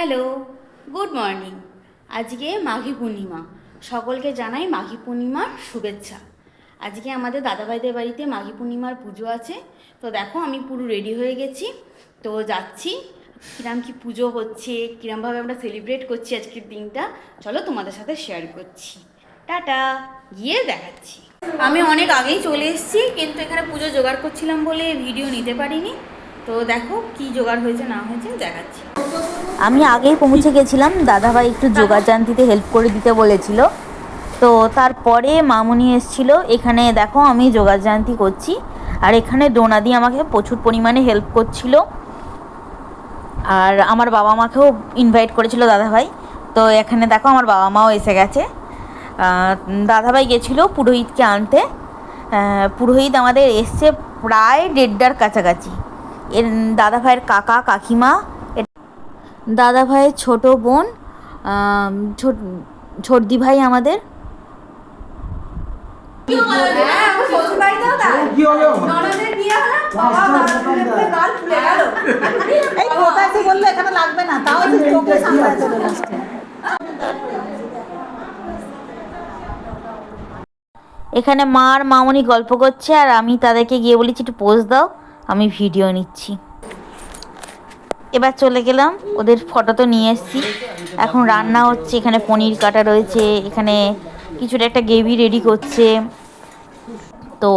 Hello, good morning. আজকে মাঘী পূর্ণিমা। সকলকে জানাই মাঘী পূর্ণিমার শুভেচ্ছা। আজকে আমাদের দাদাভাইদের বাড়িতে মাঘী পূর্ণিমার পুজো আছে। তো দেখো, আমি পুরো রেডি হয়ে গেছি। তো যাচ্ছি। কিরম কি পুজো হচ্ছে, কিরমভাবে আমরা সেলিব্রেট করছি আজকের দিনটা। চলো তোমাদের সাথে শেয়ার করছি। টাটা, গিয়ে দেখাচ্ছি। আমি অনেক আগেই চলে এসেছি, কিন্তু এখানে পুজো জোগাড় করছিলাম বলে ভিডিও নিতে পারিনি। তো দেখো কি জোগাড় হয়েছে না হয়েছে দেখাচ্ছি। আমি আগেই পৌঁছে গেছিলাম দাদাভাই একটু যোগাযান্তিতে হেল্প করে দিতে বলেছিল। তো তারপরে মামুনি এসছিল এখানে দেখো আমি যোগাযান্তি করছি আর এখানে ডোনাদি আমাকে প্রচুর পরিমাণে হেল্প করছিল। আর আমার বাবা মাকেও ইনভাইট করেছিল দাদাভাই তো এখানে দেখো আমার বাবা মাও এসে গেছে। দাদাভাই গেছিল পুরোহিতকে আনতে। পুরোহিত আমাদের এসছে প্রায় দেড়টার কাছাকাছি। এর দাদাভাইয়ের কাকা কাকিমা দাদা ভাইয়ের ছোট বোন ছোটদি ভাই আমাদের। এখানে লাগবে না। তাও লাস্টে এখানে মা আর মামনি গল্প করছে আর আমি তাদেরকে গিয়ে বলেছি একটু পোজ দাও। আমি ভিডিও নিচ্ছি। এবার চলে গেলাম, ওদের ফটো তো নিয়ে এসেছি। এখন রান্না হচ্ছে, এখানে পনির কাটা রয়েছে, এখানে কিছুটা একটা গ্রেভি রেডি করছে। তো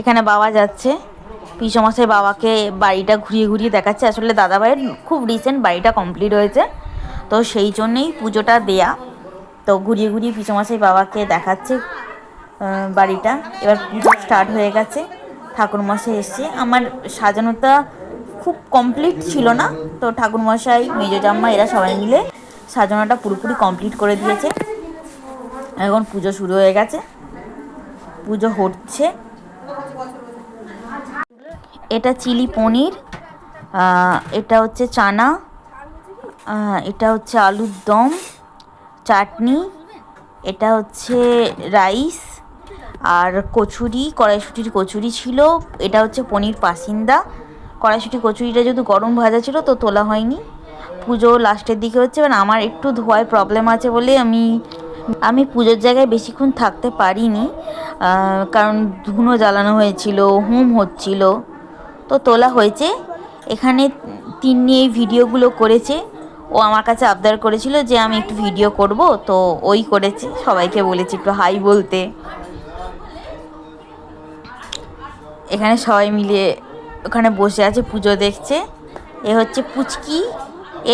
এখানে বাবা যাচ্ছে। পিসমশাই বাবাকে বাড়িটা ঘুরিয়ে ঘুরিয়ে দেখাচ্ছে। আসলে দাদাভাইয়ের খুব রিসেন্ট বাড়িটা কমপ্লিট হয়েছে। তো সেই জন্যেই পুজোটা দেয়া। তো ঘুরিয়ে ঘুরিয়ে পিসমশাই বাবাকে দেখাচ্ছে বাড়িটা। এবার পুজো স্টার্ট হয়ে গেছে। ঠাকুরমশাই এসছে। আমার সাজানোটা খুব কমপ্লিট ছিল না। তো ঠাকুরমশাই, মেজো জাম্মা, এরা সবাই মিলে সাজানোটা পুরোপুরি কমপ্লিট করে দিয়েছে। এখন পুজো শুরু হয়ে গেছে। পুজো হচ্ছে এটা চিলি পনির এটা হচ্ছে চানা এটা হচ্ছে আলুর দম, চাটনি, এটা হচ্ছে রাইস আর কচুরি, কড়াইশুটির কচুরি ছিল। এটা হচ্ছে পনির পাসিন্দা। কড়াইশুটি কচুরিটা যেহেতু গরম ভাজা ছিল, তো তোলা হয়নি। পুজো লাস্টের দিকে হচ্ছে মানে আমার একটু ধোয়ায় প্রবলেম আছে বলে আমি আমি পুজোর জায়গায় বেশিক্ষণ থাকতে পারিনি। কারণ ধুনো জ্বালানো হয়েছিল, হুম হচ্ছিল। তো তোলা হয়েছে। এখানে তিন্নি এই ভিডিওগুলো করেছে। ও আমার কাছে আবদার করেছিল যে আমি একটু ভিডিও করব, তো ওই করেছে। সবাইকে বলেছি একটু হাই বলতে। এখানে সবাই মিলে ওখানে বসে আছে পুজো দেখছে। এ হচ্ছে পুচকি।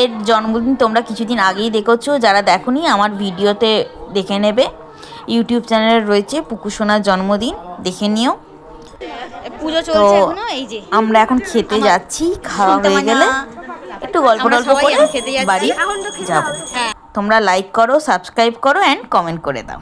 এর জন্মদিন তোমরা কিছুদিন আগেই দেখেছ যারা দেখোনি আমার ভিডিওতে দেখে নেবে। ইউটিউব চ্যানেলে রয়েছে পুকুসোনার জন্মদিন দেখে নিও। পুজো চলছে এখনও? এই যে। আমরা এখন খেতে যাচ্ছি খাওয়া হয়ে গেলে। একটু গল্প টল্প করে বাড়ি যাব। হ্যাঁ। তোমরা লাইক করো সাবস্ক্রাইব করো অ্যান্ড কমেন্ট করে দাও।